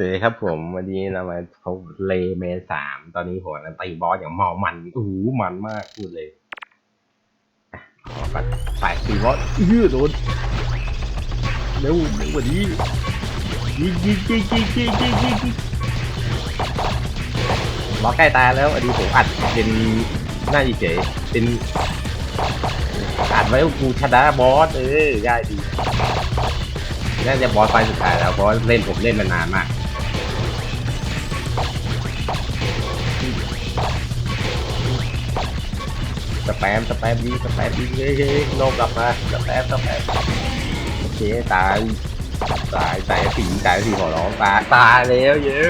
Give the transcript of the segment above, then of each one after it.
วัสดีครับผมวันนี้เรามาเขาเลเมสามตอนนี้ผมงตีบอสอย่างเมามันโอ้โหมันมากพูดเลยขอกัใส่ตีบอสยืดโดนเร็วเร็วกว่านี้ยิงยิงยิงยิงยิงยิงยิงบอสใกล้ตายแล้วอันนี้ผมอัดเป็นหน้าเฉยเป็นอัดไว้กูชนะบอสเออได้ดีน่าจะบอสไฟสุดท้ายแล้วเพราะเล่นผมเล่นมานานมาก สแปมสแปมดีสแปมดีเฮ้ยเฮ้ยโลกกลับมาสแปมสแปมโอเคตายตายตายสีตายสีขอร้องตายตายแล้วเย้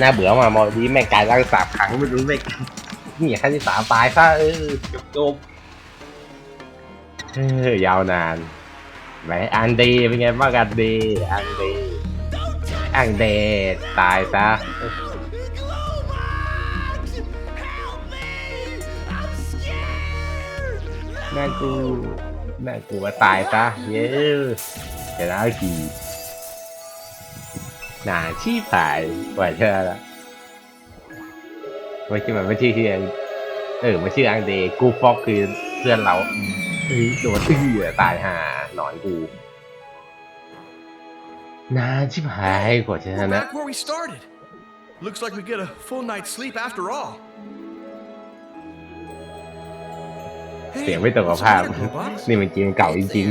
น่าเบื่อมามอดีแม่งกลายร่างสามครั้งไม่รู้แม่งนี่ขั้นที่สามตายซะเออจบจบเออยาวนานไหนอันเดย์เป็นไงบ้างอันดย์อันเดย์อันเดย์ตายซะ แม่กูแม่กูว่าตายซะเย้เดี๋ยวนะทีหนาชี้ผายกว่าเชื่อละไม่ใช่มันไม่ใช่ที่เออไม่ชื่ออังเดกูฟอกคือเพื่อนเราเฮ้ยโดนอื้อตายห่าหนอนกูนานชิบหายกว่าจะชนะ Looks like we get a full night's sleep after all. เสียงไม่ตรงกับภาพ นี่มันเกมเก่าจริง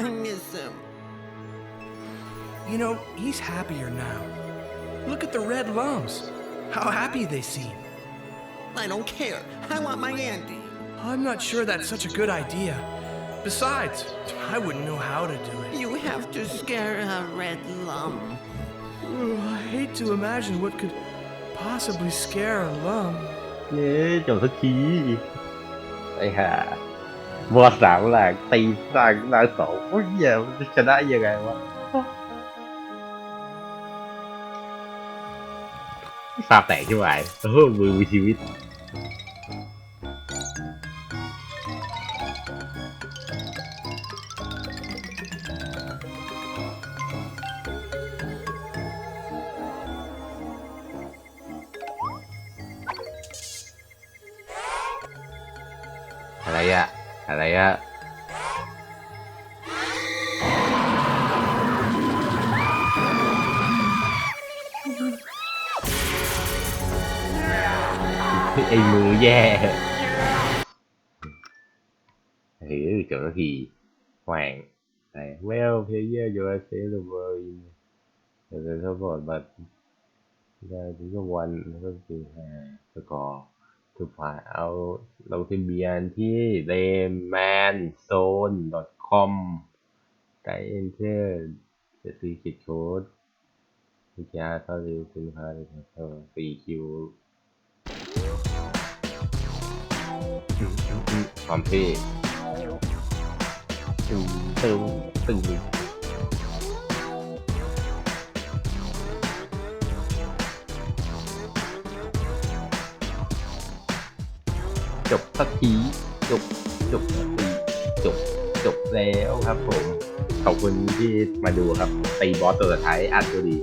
I miss him. You know, he's happier now. Look at the red lumps. How happy they seem. I don't care. I want my Andy. I'm not sure that's such a good idea. Besides, I wouldn't know how to do it. You have to scare a red lump. Ooh, I hate to imagine what could possibly scare a lump. ๆเย้จบสักที ไอ้ห่าบอสสามหลังตีสร้างหลังสองโอ้ยเหี้ยมันจะชนะยังไงวะสาแตกที่ไหวโอ้โหมือมีชีวิต อะไรอะอะไรอะไอ้มือแย่เฮ้ยจบแล้วทีแหว่งไอ้ well player you are save the world in แต่จะสปอร์ตบัตได้ถึงก็วันแล้วก็คือหาสกอร์ to find out ลงทะเบียนที่ laymanzone.com ได้ enter the secret code วิจาเณ์ก็รีวิวสินค้าเลยครับ 4Q ความเท่ตึงตึงตึง จบสักทีจบจบสักทีจบจบแล้วครับผม ขอบคุณที่มาดูครับตีบอสตัวสุดท้ายอัดตัวดี